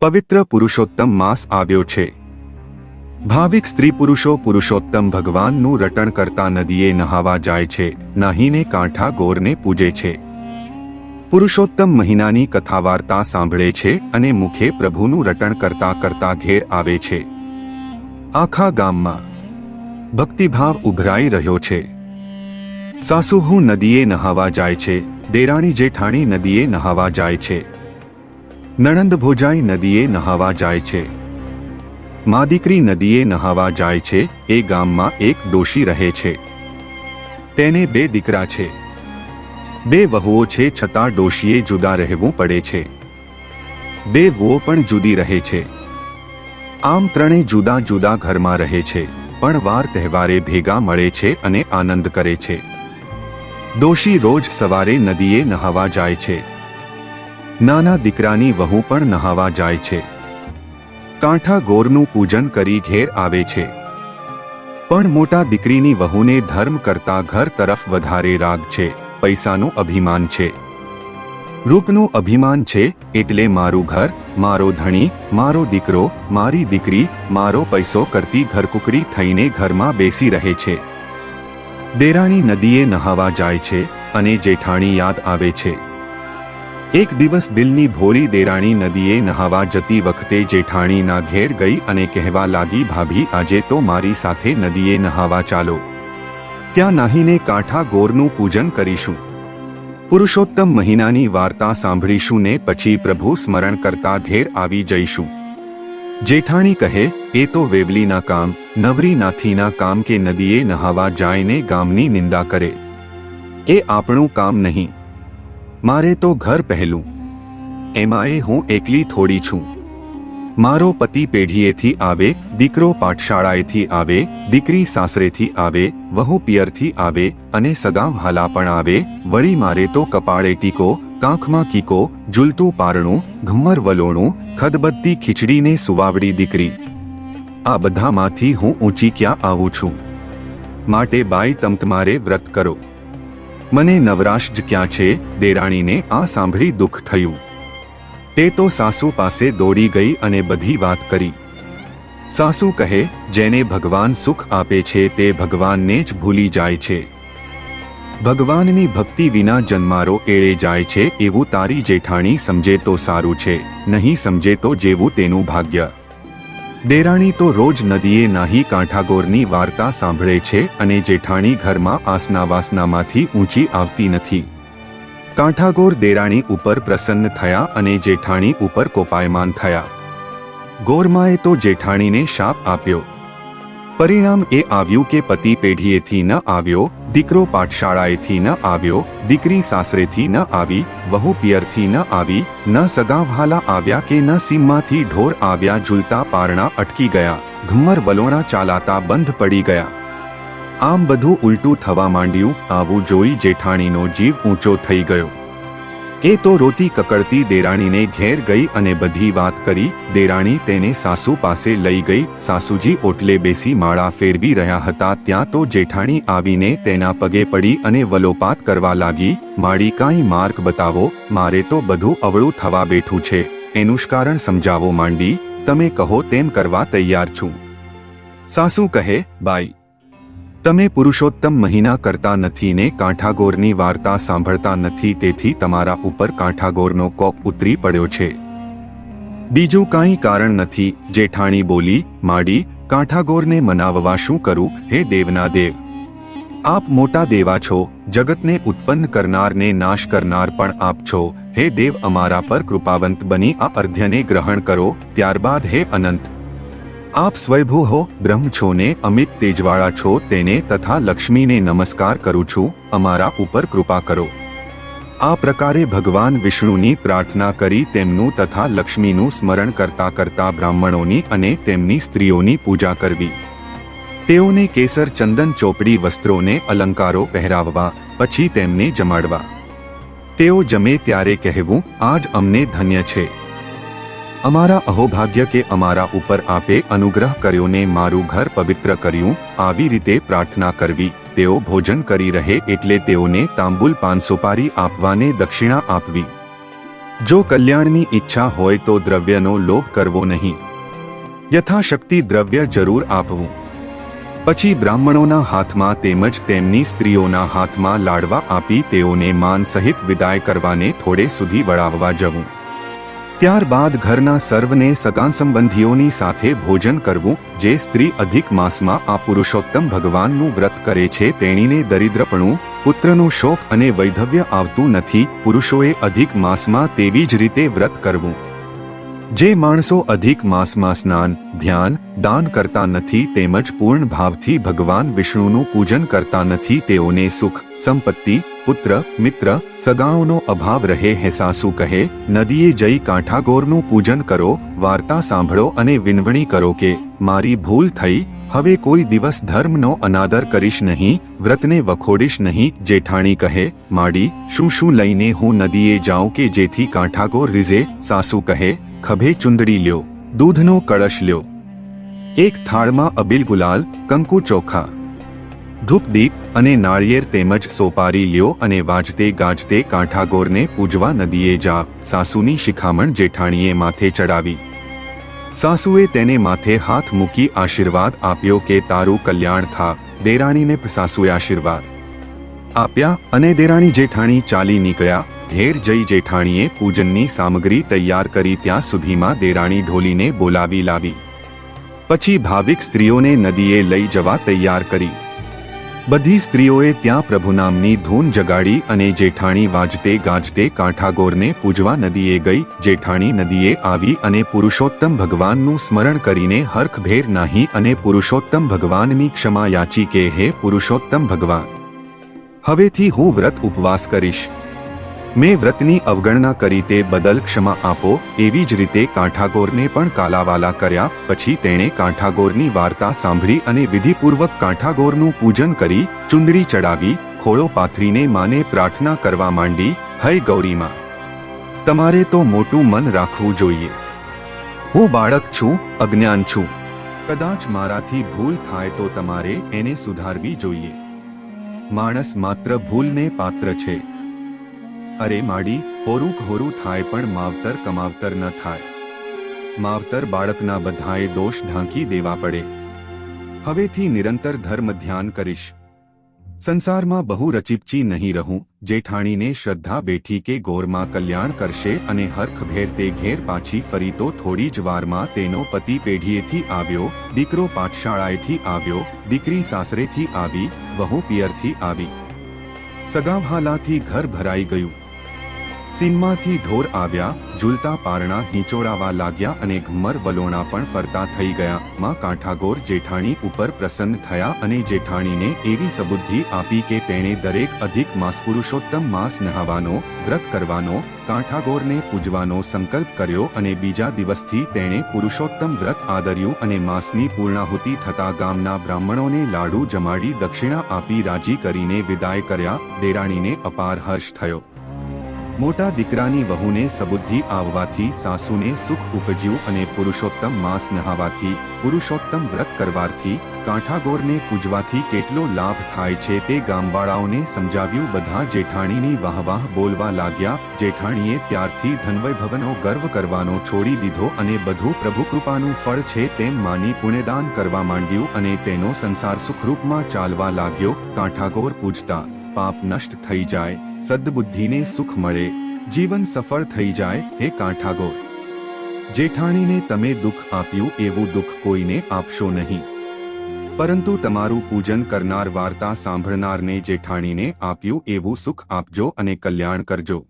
પવિત્ર પુરુષોત્તમ માસ આવ્યો છે. ભાવિક સ્ત્રી પુરુષો પુરુષોત્તમ ભગવાનનું રટણ કરતા નદીએ નહાવા જાય છે, નાહીને કાંઠા ગોરને પૂજે છે. પુરુષોત્તમ મહિનાની કથા વાર્તા સાંભળે છે અને મુખે પ્રભુનું રટણ કરતા કરતા ઘેર આવે છે. આખા ગામમાં ભક્તિભાવ ઉભરાઈ રહ્યો છે. સાસુહુ નદીએ નહાવા જાય છે, દેરાણી જેઠાણી નદીએ નહાવા જાય છે. નણંદ ભોજાઈ નદીએ નહાવા જાય છે. મા દીકરી નદીએ નહાવા જાય છે, એ ગામમાં એક ડોશી રહે છે. તેને બે દીકરા છે. બે વહુઓ છે, છતાં ડોશીએ જુદા રહેવું પડે છે. બે વહુઓ પણ જુદી રહે છે. આમ ત્રણે જુદા જુદા ઘરમાં રહે છે, પણ વાર તહેવારે ભેગા મળે છે અને આનંદ કરે છે. દોષી રોજ સવારે નદીએ નહાવા જાય છે. નાના દીકરાની વહુ પણ નહાવા જાય છે. કાંઠા ગોરનું પૂજન કરી ઘેર આવે છે. પણ મોટા દીકરીની વહુને ધર્મ કરતા ઘર તરફ વધારે રાગ છે, પૈસાનું અભિમાન છે. રૂપનું અભિમાન છે એટલે મારું ઘર, મારો ધણી, મારો દીકરો, મારી દીકરી, મારો પૈસો કરતી ઘરકુકડી થઈને ઘરમાં બેસી રહે છે. દેરાણી નદીએ નહાવા જાય છે અને જેઠાણી યાદ આવે છે. એક દિવસ દિલની ભોળી દેરાણી નદીએ નહાવા જતી વખતે જેઠાણીના ઘેર ગઈ અને કહેવા લાગી, ભાભી, આજે તો મારી સાથે નદીએ નહાવા ચાલો. ત્યાં નાહીને કાંઠા ગોરનું પૂજન કરીશું. પુરુષોત્તમ મહિનાની વાર્તા સાંભળીશું ને પછી પ્રભુ સ્મરણ કરતા ઘેર આવી જઈશું. જેઠાણી કહે, એ તો વેવલીના કામ નવરી નાથીના કામ કે નદીએ નહાવા જાયને ગામની નિંદા કરે. એ આપણું કામ નહીં. મારે તો ઘર પહેલું. એમાંય હું એકલી થોડી છું. મારો પતિ પેઢીએથી આવે, દીકરો પાઠશાળાએથી આવે, દીકરી સાસરેથી આવે, વહુ પિયરથી આવે અને સદામ હાલા પણ આવે, વળી મારે તો કપાળે ટીકો, કાંખમાં કીકો, ઝૂલતું પારણું ઘુમ્મર વલોણું ખદબદ્દી ખીચડીને સુવાવડી દીકરી. આ બધામાંથી હું ઊંચી ક્યાં આવું છું? માટે બાઈ તમ તમારે વ્રત કરો. મને નવરાશ જ ક્યાં છે, દેરાણીને આ સાંભળી દુઃખ થયું. તે તો સાસુ પાસે દોડી ગઈ અને બધી વાત કરી. સાસુ કહે, જેને ભગવાન સુખ આપે છે, તે ભગવાનને જ ભૂલી જાય છે. ભગવાનની ભક્તિ વિના જન્મારો એળે જાય છે, એવું તારી જેઠાણી સમજે તો સારું છે, નહીં સમજે તો જેવું તેનું ભાગ્ય. દેરાણી તો રોજ નદીએ નાહી કાંઠાગોરની વાર્તા સાંભળે છે અને જેઠાણી ઘરમાં આસનાવાસનામાંથી ઊંચી આવતી નથી. કાંઠાગોર દેરાણી ઉપર પ્રસન્ન થયા અને જેઠાણી ઉપર કોપાયમાન થયા. ગોરમાએ તો જેઠાણીને શાપ આપ્યો. પરિણામ એ આવ્યું કે પતિ પેઢીએથી ન આવ્યો, દીકરો પાઠશાળાએથી ન આવ્યો, દીકરી સાસરેથી ન આવી, વહુ પિયરથી ન આવી, ન સગાવહાલા આવ્યા કે ન સીમમાંથી ઢોર આવ્યા, ઝૂલતા પારણા અટકી ગયા, ઘુમ્મર વલોણા ચાલાતા બંધ પડી ગયા. આમ બધું ઉલટું થવા માંડ્યું, આવું જોઈ જેઠાણીનો જીવ ઊંચો થઈ ગયો. એ તો રોતી કકડતી દેરાણીને ઘેર ગઈ અને બધી વાત કરી, દેરાણી તેને સાસુ પાસે લઈ ગઈ, સાસુજી ઓટલે બેસી માળા ફેરવી રહ્યા હતા, ત્યાં તો જેઠાણી આવીને તેના પગે પડી અને વલોપાત કરવા લાગી માડી કાંઈ માર્ગ બતાવો, મારે તો બધું અવળું થવા બેઠું છે, એનું કારણ સમજાવો માંડી, તમે કહો તેમ કરવા તૈયાર છું. સાસુ કહે, બાઈ તમે પુરુષોત્તમ મહિના કરતા નથી ને કાંઠાગોરની વાર્તા સાંભળતા નથી, તેથી તમારા ઉપર કાંઠાગોરનો કોપ ઉતરી પડ્યો છે. બીજું કાંઈ કારણ નથી, જેઠાણી બોલી, માડી, કાંઠાગોરને મનાવવા શું કરું, હે દેવના દેવ આપ મોટા દેવા છો, જગતને ઉત્પન્ન કરનારને નાશ કરનાર પણ આપ છો. હે દેવ અમારા પર કૃપાવંત બની, આ અર્ધ્યને ગ્રહણ કરો, ત્યારબાદ હે અનંત. આપ સ્વયંભૂ હો, બ્રહ્મ છો ને, અમિત તેજવાળા છો, તેને તથા લક્ષ્મીને નમસ્કાર કરું છું, અમારા ઉપર કૃપા કરો. આ પ્રકારે ભગવાન વિષ્ણુની પ્રાર્થના કરી તેમનું તથા લક્ષ્મીનું સ્મરણ કરતા કરતા બ્રાહ્મણોની અને તેમની સ્ત્રીઓની પૂજા કરવી. તેઓને કેસર ચંદન ચોપડી વસ્ત્રોને અલંકારો પહેરાવવા, પછી તેમને જમાડવા. તેઓ જમે ત્યારે કહેવું, આજ અમને ધન્ય છે. અમારા અહોભાગ્ય કે અમારા ઉપર આપે અનુગ્રહ કર્યો ને મારું ઘર પવિત્ર કર્યું, આવી રીતે પ્રાર્થના કરવી, તેઓ ભોજન કરી રહે એટલે તેઓને તાંબુલ પાનસોપારી આપવાને દક્ષિણા આપવી. જો કલ્યાણની ઈચ્છા હોય તો દ્રવ્યનો લોભ કરવો નહીં. યથાશક્તિ દ્રવ્ય જરૂર આપવું. પછી બ્રાહ્મણોના હાથમાં તેમજ તેમની સ્ત્રીઓના હાથમાં લાડવા આપી તેઓને માન સહિત વિદાય કરવાને થોડે સુધી વળાવવા જવું. ત્યારબાદ ઘરના સર્વને સગા સંબંધીઓની સાથે ભોજન કરવું, જે સ્ત્રી અધિક માસમાં આ પુરુષોત્તમ ભગવાનનું વ્રત કરે છે તેણીને દરિદ્રપણું, પુત્રનો શોક અને વૈધવ્ય આવતું નથી, પુરુષોએ અધિક માસમાં તેવી જ રીતે વ્રત કરવું. જે માણસો અધિક માસમાં સ્નાન, ધ્યાન, દાન કરતા નથી તેમજ પૂર્ણ ભાવથી ભગવાન વિષ્ણુનું પૂજન કરતા નથી તેઓને સુખ, સંપત્તિ પુત્ર, મિત્ર, સગાઓનો અભાવ રહે હે સાસુ કહે, નદીએ જઈ કાંઠાગોરનું પૂજન કરો, વાર્તા સાંભળો અને વિનવણી કરો કે, મારી ભૂલ થઈ, હવે કોઈ દિવસ ધર્મનો અનાદર કરીશ નહીં, વ્રતને વખોડીશ નહીં, જેઠાણી કહે, માડી, શું શું લઈને હું નદીએ જાઉં કે જેથી કાંઠાગોર રીઝે, સાસુ કહે, ખભે ચુંદડી લ્યો, દૂધનો કળશ લ્યો. એક થાળમાં અબિલ ગુલાલ, કંકુ ચોખા. ધૂપ દીપ અને નાળિયેર તેમજ સોપારી લ્યો અને વાજતે ગાજતે કાંઠાગોરને પૂજવા નદીએ જા, સાસુની શિખામણ જેઠાણીએ માથે ચડાવી. સાસુએ તેને માથે હાથ મૂકી આશીર્વાદ આપ્યો કે તારું કલ્યાણ થા, દેરાણીને સાસુએ આશીર્વાદ આપ્યા અને દેરાણી જેઠાણી ચાલી નીકળ્યા. ઘેર જઈ જેઠાણીએ પૂજનની સામગ્રી તૈયાર કરી ત્યાં સુધીમાં દેરાણી ઢોલીને બોલાવી લાવી. પછી ભાવિક સ્ત્રીઓને નદીએ લઈ જવા તૈયાર કરી. બધી સ્ત્રીઓએ ત્યાં પ્રભુ નામની ધૂન જગાડી અને જેઠાણી વાજતે ગાજતે કાંઠાગોરને પૂજવા નદીએ ગઈ. જેઠાણી નદીએ આવી અને પુરુષોત્તમ ભગવાનનું સ્મરણ કરીને હરખભેર નાહી અને પુરુષોત્તમ ભગવાનની ક્ષમા યાચી કે, હે પુરુષોત્તમ ભગવાન, હવેથી હું વ્રત ઉપવાસ કરીશ. મેં વ્રતની અવગણના કરી તે બદલ ક્ષમા આપો, એવી જ રીતે કાંઠાગોરને પણ કાલાવાલા કર્યા, પછી તેણે કાંઠાગોરની વાર્તા સાંભળી અને વિધિપૂર્વક કાંઠાગોરનું પૂજન કરી, ચુંદડી ચડાવી, ખોળો પાથરીને માને પ્રાર્થના કરવા માંડી હૈ ગૌરીમાં! તમારે તો મોટું મન રાખવું જોઈએ. હું બાળક છું, અજ્ઞાન છું. કદાચ મારાથી ભૂલ થાય તો તમારે એને સુધારવી જોઈએ. માણસ માત્ર ભૂલને પાત્ર છે. અરે માડી, હોરું હોરું થાય પણ માવતર કમાવતર ન થાય. માવતર બાળકના બધાએ દોષ ઢાંકી દેવા પડે. હવેથી નિરંતર ધર્મ ધ્યાન કરીશ. સંસારમાં બહુ રચીપચી નહીં રહું, જેઠાણીને શ્રદ્ધા બેઠી કે ગોરમાં કલ્યાણ કરશે અને હરખભેર તે ઘેર પાછી ફરી તો થોડી જ વારમાં તેનો પતિ પેઢીએથી આવ્યો, દીકરો પાઠશાળાએથી આવ્યો, દીકરી સાસરેથી આવી બહુ પિયરથી આવી. સગાવહાલાથી ઘર ભરાઈ ગયું. સીમમાંથી ઢોર આવ્યા, ઝૂલતા પારણા હિંચોડાવા લાગ્યા અને ઘમર વલોણા પણ ફરતા થઈ ગયા. માં કાંઠાગોર જેઠાણી ઉપર પ્રસન્ન થયા અને જેઠાણીને એવી સબુદ્ધિ આપી કે તેણે દરેક અધિક માસ પુરુષોત્તમ માસ નહાવાનો, વ્રત કરવાનો, કાંઠાગોરને પૂજવાનો સંકલ્પ કર્યો અને બીજા દિવસથી તેણે પુરુષોત્તમ વ્રત આદર્યું અને માસની પૂર્ણાહુતિ થતા ગામના બ્રાહ્મણોને લાડુ જમાડી દક્ષિણા આપી રાજી કરીને વિદાય કર્યા. દેરાણીને અપાર હર્ષ થયો. મોટા દીકરાની વહુને સબુદ્ધિ આવવાથી સાસુને સુખ ઉપજ્યું અને પુરુષોત્તમ માસ નહાવાથી, પુરુષોત્તમ વ્રત કરવાથી, કાંઠાગોરને પૂજવાથી કેટલો લાભ થાય છે તે ગામવાળાઓને સમજાવ્યું. બધા જેઠાણીની વાહવાહ બોલવા લાગ્યા. જેઠાણીએ ત્યારથી ધનવૈભવનો ગર્વ કરવાનો છોડી દીધો અને બધું પ્રભુકૃપાનું ફળ છે તેમ માની પુણ્યદાન કરવા માંડ્યું અને તેનો સંસાર સુખરૂપમાં ચાલવા લાગ્યો. કાંઠાગોર પૂજતા પાપ નષ્ટ થઈ જાય. સદબુદ્ધિને સુખ મળે, જીવન સફળ થઈ જાય હે કાંઠાગોર. જેઠાણીને તમે દુઃખ આપ્યું એવું દુઃખ કોઈને આપશો નહીં. પરંતુ તમારું પૂજન કરનાર વાર્તા સાંભળનારને જેઠાણીને આપ્યું એવું સુખ આપજો અને કલ્યાણ કરજો.